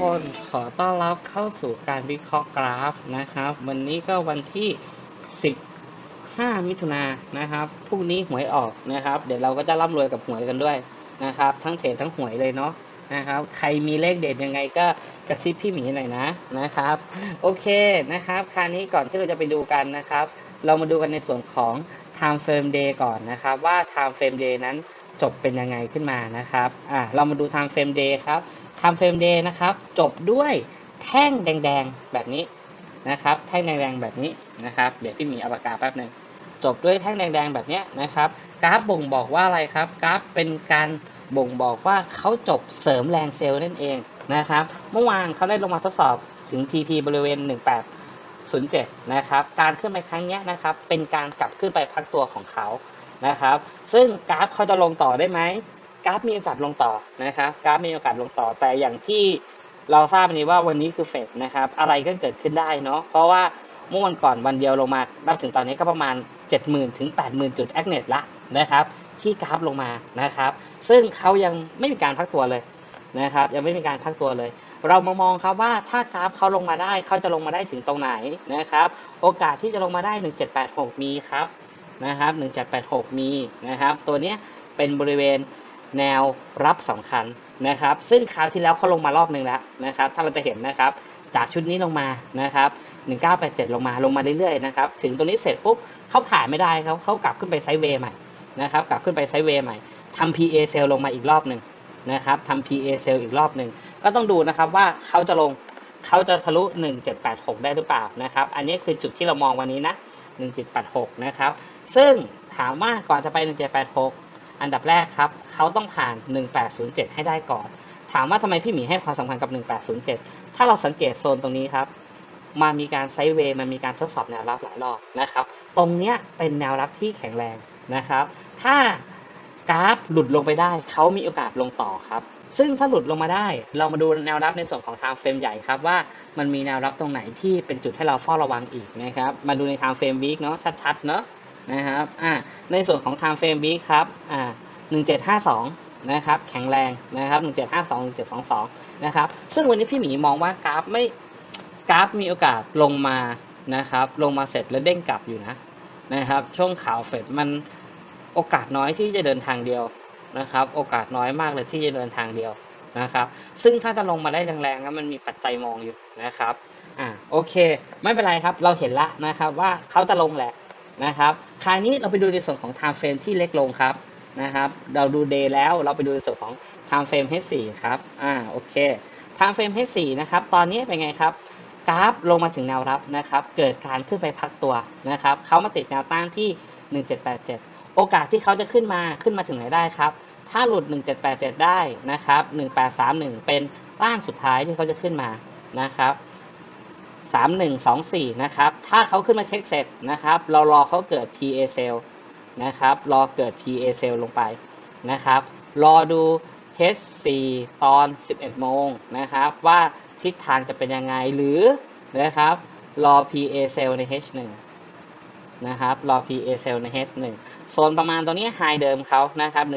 คนขอต้อนรับเข้าสู่การวิเคราะห์กราฟนะครับ วันนี้ก็วันที่ 15 มิถุนายนนะครับพรุ่งนี้หวยออกนะครับ เดี๋ยวเราก็จะร่ำรวยกับหวยกันด้วยนะครับ ทั้งเทรดทั้งหวยเลยเนาะนะครับ ใครมีเลขเด็ดยังไงก็กระซิบพี่หมีหน่อยนะนะครับ โอเคนะครับ คราวนี้ก่อนที่เราจะไปดูกันนะครับ เรามาดูกันในส่วนของ time frame day ก่อนนะครับ ว่า time frame day นั้นจบเป็นยังไงขึ้นมานะครับ อะเรามาดู time frame day ครับ time frame day นะครับ จบด้วยแท่งแดงๆแบบนี้นะครับ แท่งแดงๆแบบนี้นะครับ เดี๋ยวพี่หมีเอาปากกาแป๊บหนึ่งจบด้วยแท่งแดงๆแบบนี้นะครับ กราฟบ่งบอกว่าอะไรครับ กราฟเป็นการบ่งบอกว่าเขาจบเสริมแรงเซลล์นั่นเองนะครับ เมื่อวานเขาได้ลงมาทดสอบถึง TP บริเวณ 1807 นะครับ การขึ้นไปครั้งนี้นะครับ เป็นการกลับขึ้นไปพักตัวของเขานะครับ ซึ่งกราฟเขาจะลงต่อได้ไหม กราฟมีโอกาสลงต่อนะครับกราฟมีโอกาสลงต่อแต่อย่างที่เราทราบนี้ว่าวันนี้คือเฟดนะครับ อะไรก็เกิดขึ้นได้เนาะเพราะว่าเมื่อวันก่อนวันเดียวลงมานับถึงตอนนี้ก็ประมาณ 70,000ถึง80,000 จุดแอคเนตละนะครับที่กราฟลงมานะครับ ซึ่งเขายังไม่มีการพักตัวเลยนะครับ ยังไม่มีการพักตัวเลย เรามามองครับว่าถ้ากราฟเขาลงมาได้เขาจะลงมาได้ถึงตรงไหนนะครับ โอกาสที่จะลงมาได้ 1786 มีครับนะครับ1786 มีนะครับ ตัวนี้เป็นบริเวณ แนวรับสำคัญนะครับ ซึ่งคราวที่แล้วเขาลงมารอบหนึ่งแล้วนะครับ ถ้าเราจะเห็นนะครับ จากชุดนี้ลงมานะครับ1987 ลงมาลงมาเรื่อยๆนะครับ ถึงตรงนี้เสร็จปุ๊บเขาผ่านไม่ได้เขาเขากลับขึ้นไปไซด์เวย์ใหม่นะครับกลับขึ้นไปไซด์เวย์ใหม่ทำ PA sell ลงมาอีกรอบหนึ่งนะครับทำ PA sell อีกรอบหนึ่งก็ต้องดูนะครับว่าเขาจะลงเขาจะทะลุ 1786 ได้หรือเปล่านะครับ อันนี้คือจุดที่เรามองวันนี้นะ 1786 นะครับ ซึ่งถามว่าก่อนจะไป 1786 อันดับแรกครับเขาต้องผ่าน 1807 ให้ได้ก่อน ถามว่าทำไมพี่หมีให้ความสำคัญกับ 1807 ถ้าเราสังเกตโซนตรงนี้ครับมามีการไซด์เวย์มันมีการทดสอบแนวรับหลายรอบนะครับ ตรงเนี้ยเป็นแนวรับที่แข็งแรงนะครับ ถ้ากราฟหลุดลงไปได้ เขามีโอกาสลงต่อครับ ซึ่งถ้าหลุดลงมาได้ เรามาดูแนวรับในส่วนของ time frame ใหญ่ครับว่ามันมีแนวรับตรงไหนที่เป็นจุดให้เราเฝ้าระวังอีกนะครับ มาดูใน time frame week เนาะชัดๆเนาะ นะครับอ่าในส่วนของ time frame week ครับอ่า1752 นะครับ แข็งแรงนะครับ 1752 1722 นะครับ ซึ่งวันนี้พี่หมีมองว่ากราฟไม่กราฟมีโอกาสลงมานะครับ ลงมาเสร็จแล้วเด้งกลับอยู่นะนะครับ ช่วงข่าวเฟดมันโอกาสน้อยที่จะเดินทางเดียวนะครับ โอกาสน้อยมากเลยที่จะเดินทางเดียวนะครับ ซึ่งถ้าจะลงมาได้แรงๆนะมันมีปัจจัยมองอยู่นะครับ อ่า โอเค ไม่เป็นไรครับ เราเห็นละนะครับว่าเขาจะลงแหละ นะครับคราวนี้เราไปดูในส่วนของ time frame ที่เล็กลงครับนะครับ เราดู day แล้วเราไปดูในส่วนของ time frame H4 ครับอ่าโอเค time frame H4 นะครับตอนนี้เป็นไงครับกราฟลงมาถึงแนวรับนะครับ เกิดการขึ้นไปพักตัวนะครับเขามาติดแนวต้านที่ 1787 โอกาสที่เขาจะขึ้นมาขึ้นมาถึงไหนได้ครับ ถ้าหลุด 1787 ได้นะครับ 1831 เป็นต้านสุดท้ายที่เขาจะขึ้นมานะครับ 3124 นะครับ ถ้าเขาขึ้นมาเช็คเสร็จนะครับ เรารอเขาเกิด PA sell นะครับ รอเกิด PA sell ลงไปนะครับ รอดู H4 ตอน 11 โมงนะครับ ว่าทิศทางจะเป็นยังไงหรือนะครับ รอ PA sell ใน H1 นะครับ รอ PA sell ใน H1 โซนประมาณตัวนี้ไฮเดิมเขานะครับ 1787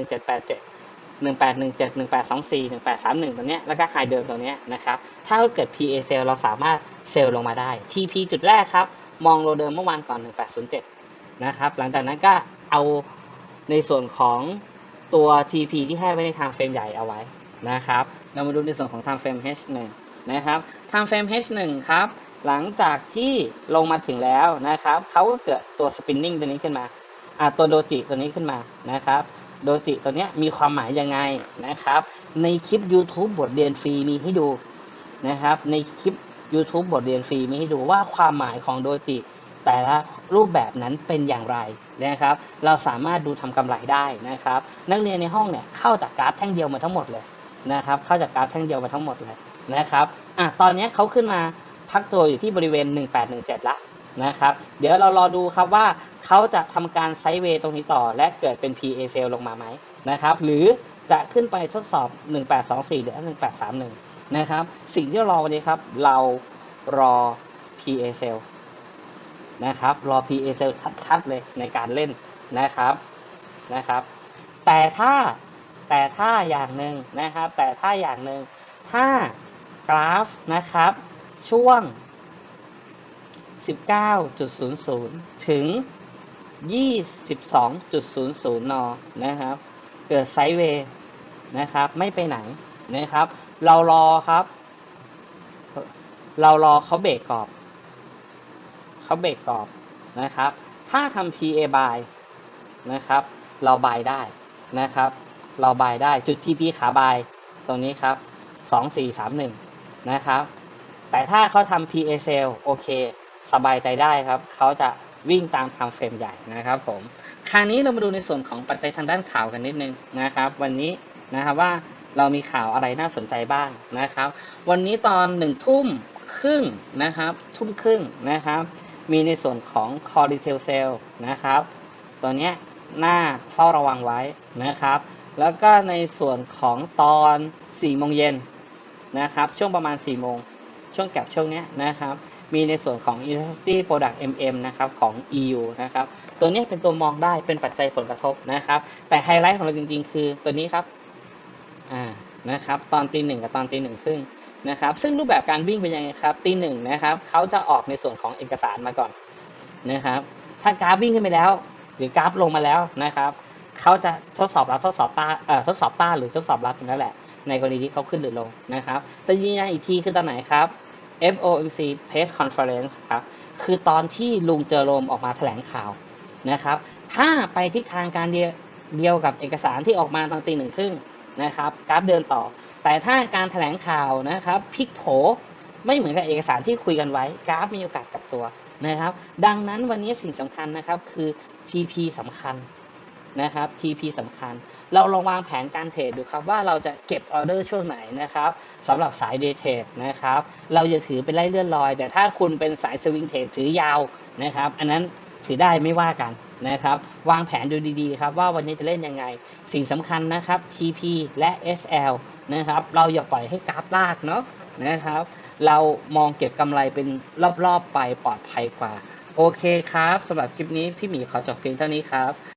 1817 1824 1831 ตัวเนี้ยแล้วก็ไฮเดิมตัวเนี้ยนะครับ ถ้าเกิด PA sell เราสามารถ เซลล์ลงมาได้ TP จุดแรกครับ มองโลเดิมเมื่อวานก่อน 1807 นะครับ หลังจากนั้นก็เอาในส่วนของตัว TP ที่ให้ไว้ใน time frame ใหญ่เอาไว้นะครับ เรามาดูในส่วนของ time frame H1 นะครับ time frame H1 ครับ หลังจากที่ลงมาถึงแล้วนะครับ เขาก็เกิดตัว spinning ตัวนี้ขึ้นมาอ่าตัวโดจิตัวนี้ขึ้นมานะครับโดจิตัวนี้มีความหมายยังไงนะครับ ในคลิป YouTube บทเรียนฟรีมีให้ดูนะครับ ในคลิป YouTube บทเรียนฟรีมีให้ดูว่าความหมายของโดจิแต่ละรูปแบบนั้นเป็นอย่างไรนะครับ เราสามารถดูทำกำไรได้นะครับ นักเรียนในห้องเนี่ยเข้าจากกราฟแท่งเดียวมาทั้งหมดเลยนะครับ เข้าจากกราฟแท่งเดียวมาทั้งหมดเลยนะครับอะตอนนี้เขาขึ้นมาพักตัวอยู่ที่บริเวณ 1817 ละนะครับ เดี๋ยวเรารอดูครับว่าเขาจะทำการไซด์เวย์ตรงนี้ต่อ และเกิดเป็น PA sell ลงมาไหมนะครับ หรือจะขึ้นไปทดสอบ 1824 หรือ 1831 นะครับ สิ่งที่เรารอวันนี้ครับ เรารอ PA sell นะครับ รอ PA sell ชัดๆเลยในการเล่นนะครับนะครับ แต่ถ้าแต่ถ้าอย่างหนึ่งนะครับ แต่ถ้าอย่างหนึ่งถ้ากราฟนะครับ ช่วง 19.00 ถึง 22.00 น นะครับ เกิดไซด์เวย์นะครับ ไม่ไปไหน นะครับ เรารอครับ เรารอเขาเบรกกรอบเขาเบรกกรอบนะครับ ถ้าทำ PA buy นะครับ เราบายได้นะครับ เราบายได้จุด TP ขาบายตรงนี้ครับ2431นะครับ แต่ถ้าเขาทำ PA sell โอเค สบายใจได้ครับ เขาจะวิ่งตามทม์เฟรมใหญ่นะครับผม คราวนี้เรามาดูในส่วนของปัจจัยทางด้านข่าวกันนิดนึงนะครับ วันนี้นะครับว่า เรามีข่าวอะไรน่าสนใจบ้างนะครับ วันนี้ตอนหนึ่งทุ่มครึ่งนะครับ ทุ่มครึ่งนะครับ มีในส่วนของ Core Retail Sale นะครับ ตัวเนี้ยน่าเฝ้าระวังไว้นะครับ แล้วก็ในส่วนของตอน4โมงเย็นนะครับ ช่วงประมาณ 4 โมง ช่วงแก็บช่วงเนี้ยนะครับ มีในส่วนของ Industry Product MM นะครับของ EU นะครับ ตัวเนี้ยเป็นตัวมองได้เป็นปัจจัยผลกระทบนะครับ แต่ไฮไลท์ของเราจริงๆ คือตัวนี้ครับ อ่านะครับตอนตีหนึ่งกับตอนตีหนึ่งครึ่งนะครับซึ่งรูปแบบการวิ่งเป็นยังไงครับตีหนึ่งนะครับเขาจะออกในส่วนของเอกสารมาก่อนนะครับถ้ากราฟวิ่งขึ้นไปแล้ว หรือกราฟลงมาแล้วนะครับเขาจะทดสอบรับทดสอบต้าเอ่อทดสอบต้าหรือทดสอบรับนั่นแหละ ในกรณีที่เขาขึ้นหรือลงนะครับจะยืนยันอีกทีคือตอนไหนครับ FOMC Press Conference ครับคือตอนที่ลุงเจอโรมออกมาแถลงข่าวนะครับ ถ้าไปทิศทางการเดียวกับเอกสารที่ออกมาตอนตีหนึ่งครึ่ง นะครับกราฟเดินต่อ แต่ถ้าการแถลงข่าวนะครับพลิกโผไม่เหมือนกับเอกสารที่คุยกันไว้กราฟมีโอกาสกลับตัวนะครับ ดังนั้นวันนี้สิ่งสำคัญนะครับคือ TP สำคัญนะครับ TP สำคัญ เราลองวางแผนการเทรดดูครับว่าเราจะเก็บออเดอร์ช่วงไหนนะครับสำหรับสายเดย์เทรดนะครับ เราจะถือเป็นไล่เลื่อนลอย แต่ถ้าคุณเป็นสายสวิงเทรดถือยาวนะครับ อันนั้นถือได้ไม่ว่ากัน นะครับ วางแผนดูดีๆครับว่าวันนี้จะเล่นยังไง สิ่งสำคัญนะครับ TP และ SL นะครับ เราอย่าปล่อยให้กราฟลากเนาะนะครับ เรามองเก็บกำไรเป็นรอบๆไปปลอดภัยกว่า โอเคครับสำหรับคลิปนี้พี่หมีขอจบเพียงเท่านี้ครับ